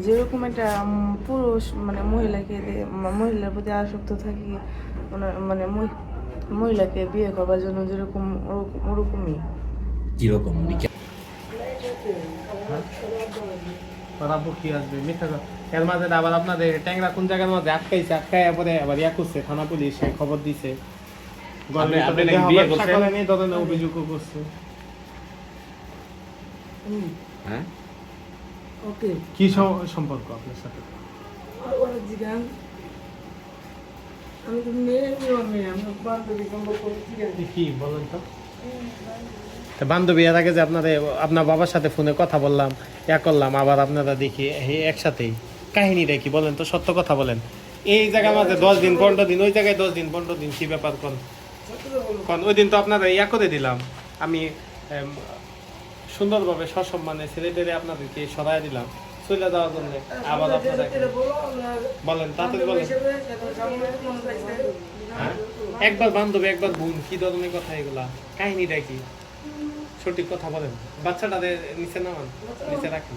যেরকম একটা পুরুষ মানে মহিলাকে মহিলার প্রতি আসক্ত থাকি মানে মহিলাকে বিয়ে করবার জন্য যেরকম ওরকমই। কীরকম? উনি কি আসবে? মিথ্যা এর মাঝে আবার আপনাদের ট্যাংরা কোন জায়গার মধ্যে আটকাইছে আটকায় পরে আবার ইয়া করছে থানা পুলিশ খবর দিছে। আপনি- আপনি নাকি ওকে। কি সম্পর্ক আপনার সাথে? আমি তো মেয়ে মেয়ে আমি বান্ধবী সম্পর্ক কি বলেন তো। তা বান্ধবী এর আগে যে আপনাদের আপনার বাবার সাথে ফোনে কথা বললাম ইয়া করলাম আবার আপনারা দেখি এই একসাথেই। কাহিনীটা কি বলেন তো সত্য কথা বলেন। এই জায়গার মাঝে দশ দিন পনেরো দিন ওই জায়গায় দশ দিন পনেরো দিন কি ব্যাপার কোন? কোন ওই দিন তো আপনারা ইয়া করে দিলাম। আমি সুন্দরভাবে সসম্মানে ছেলেদের আপনাদেরকে সরাই দিলাম। চলে যাওয়ার জন্য আবার আপনারা বলেন তাড়াতাড়ি বলেন। হ্যাঁ? একবার বান্ধবী একবার বোন কি ধরনের কথা এগুলা? কাহিনীটা কি? সঠিক কথা বলেন। বাচ্চাটাদের নিচে নামান নিচে রাখেন।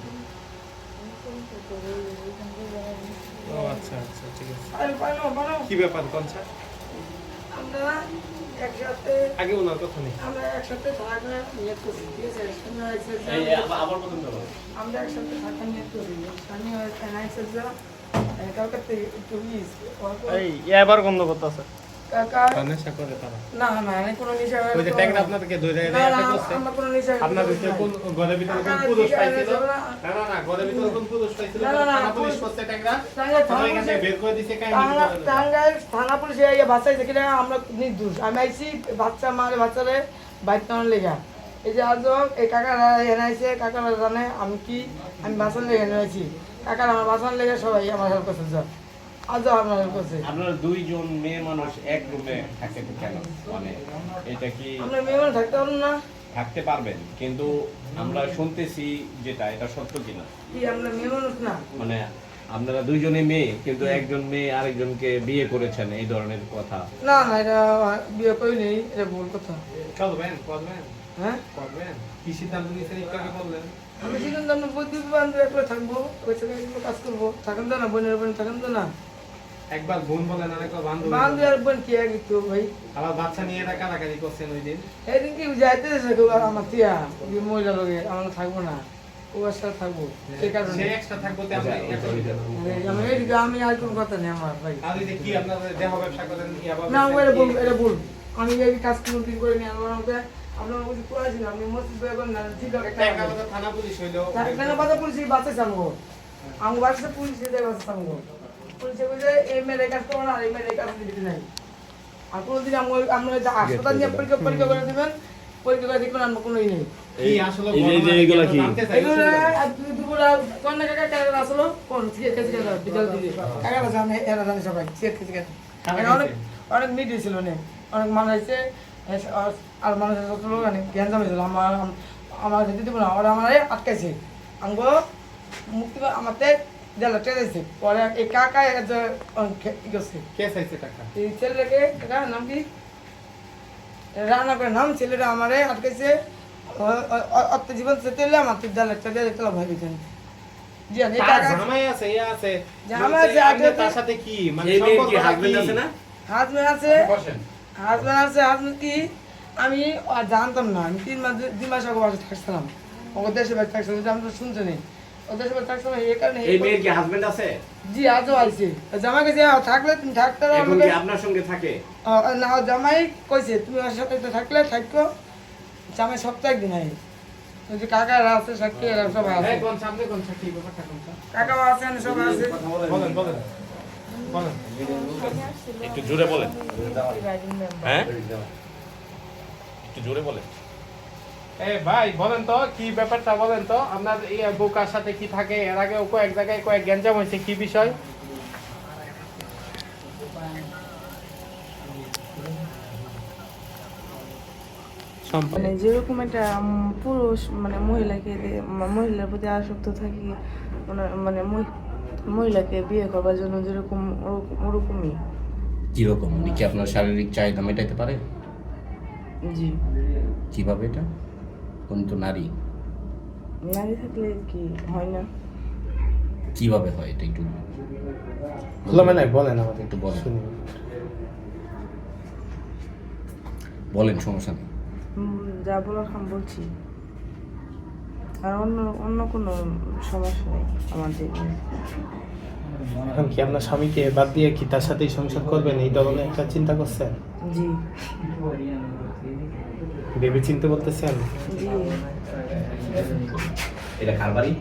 ও আচ্ছা আচ্ছা ঠিক আছে। কি ব্যাপার কনসা আমরা একসাথে আগে ওনার কথা নেই। আমরা একসাথে থাকা নিয়ে করছি ঠিক আছে? আবার- প্রথম আমরা একসাথে থাকা নিয়ে করি কালকাতে একটু এই এবার গন্ধ করতেছে। কাকা? না না আমি কোনো নিশা ওই যে ট্যাংরা আপনাদেরকে ধরে না না করছে আমরা কোনো নিশা আপনাদেরকে কোন ঘরের ভিতরে কোন পুরুষ পাইছিল? না না না ঘরের ভিতরে কোন পুরুষ পাইছিল? না, না, না, থানা পুলিশ করছে থানা এখান বের করে দিছে থানা কিনা আমরা নির্দোষ। আমি আইছি বাচ্চা মারে বাচ্চারে বাইক টানার লেগা। এই যে আজ এই কাকারা এনে আইছে কাকারা জানে আমি কি আমি বাসন লেগে এনে আইছি। কাকারা আমার বাসন লেগে সবাই আমার হেল্প করছে যা আজ আমার হেল্প করছে আপনারা দুইজন মেয়ে মানুষ এক রুমে থাকে কেন? মানে এটা কি আমরা মেয়ে মানুষ থাকতে পারব না? থাকতে পারবেন কিন্তু আমরা শুনতেছি যেটা এটা সত্য কিনা? আমরা মেয়ে মানুষ না? মানে আপনারা দুইজনে মেয়ে কিন্তু একজন মেয়ে আরেকজনকে বিয়ে করেছেন এই ধরনের কথা। না না এটা বিয়ে করি নেই এটা ভুল কথা। করবেন করবেন হ্যাঁ? করবেন কি সিদ্ধান্ত নিয়েছেন একটু আগে বললেন? আমি সেখানে আমরা বুদ্ধি বান্ধব একলা থাকব ওই কাজ করব? থাকেন তো না বোনের বোন থাকেন তো না? একবার বোন আরেকবার বান্ধবী বান্ধব আর বোন কি আগে তো ভাই? আবার বাচ্চা নিয়ে এরা কারাকারি করছেন ওই দিন। এদিন কি যাইতে আমার তিয়া ওই মহিলা লোকে আমরা থাকব না। ও সাথে থাকব সেই কারণে। সে এক্সট্রা থাকব তে আমরা করে দিলাম। এই আমি আমি আর কোনো কথা নেই আমার ভাই। আর এই কি আপনাদের দেহ ব্যবসা করেন বা না এটা বল এটা বল আমি এই কাজ কোনো আমার আমাকে আপনার মসজিদ বের না। ঠিক থানা পুলিশ হইল। পুলিশ পুলিশ দিয়ে সামগো বলছে এই মেয়ের কাজ করো না এই মেয়ের কাজ দিতে নাই আর কোনোদিন আমি আমরা হাসপাতাল নিয়ে পরীক্ষা পরীক্ষা করে দেবেন পরীক্ষা করে দেখবেন আমরা কোনোই নেই কি আসলে এই যে- এই যে ঘটনা এইগুলা কি? এগুলো দুপুরা কন্যা কাকা কাকা আসলো কোন বিকাল দিকে কাকারা জানে এরা জানে সবাই অনেক অনেক মিট হয়েছিল অনেক মানুষ হয়েছে আর- যত লোক অনেক জ্ঞান হয়েছিল আমার আমার যেতে দিব না ওরা আমার আটকাইছে আমগো মুক্তি পা- দেড় লাখ পরে এই কাকা করছে। কে চাইছে টাকা? এই ছেলেটাকে কাকা নাম কি? রান্না করে নাম ছেলেটা আমারে আটকাইছে অত জীবন সেতে তুই ভয় দিতেন আমি মানে জানতাম না আমি তিন মাস দুই মাস আগে থাকছিলাম। ওদের দেশে বাড়ি থাকছিলাম আমি তো শুনছি নি ওদের দেশে বাড়ি থাকছিলাম এই কারণে এই মেয়ের কি হাজবেন্ড আছে? জি আজও গেছে থাকলে তুমি থাকতে পারো এখন কি আপনার সঙ্গে থাকে? না জামাই কইছে তুমি আমার সাথে তো থাকলে থাকো। জামাই সপ্তাহে একদিন আই ওই যে কাকারা আছে সাক্ষী এরা সবাই আছে। কোন সামনে কোন সাথে ব্যাপারটা কোন সাথে? কাকাও আছেন আছে। বলেন বলেন বলেন। একটু জোরে বলেন। হ্যাঁ? একটু জোরে বলেন। এ ভাই বলেন তো কি ব্যাপারটা বলেন তো? আপনার এই বোকার সাথে কি থাকে? এর আগে কয়েক জায়গায় কয়েক গ্যাঞ্জাম হয়েছে কি বিষয়? মানে যেরকম একটা পুরুষ মানে মহিলাকে মহিলার প্রতি আসক্ত থাকি মানে মহিলাকে বিয়ে করবার জন্য যেরকম ওরকম- ওরকমই। কীরকম উনি কি আপনার শারীরিক চাহিদা মেটাইতে পারে? জি। কীভাবে এটা? উনি তো নারী। নারী থাকলে কি হয় না? কীভাবে হয় এটা একটু খোলামেলায় বলেন আমাদের একটু বলেন। শুনি। বলেন সমস্যা নেই। যা বলার আমি বলছি। আর অন্য অন্য কোনো সমস্যা নেই আমাদের এখন কি আপনার স্বামীকে বাদ দিয়ে কি তার সাথেই সংসার করবেন? এই ধরনের একটা চিন্তা করছেন? জি। ভেবে চিনতে বলতেছেন? জি। এটা কার বাড়ি?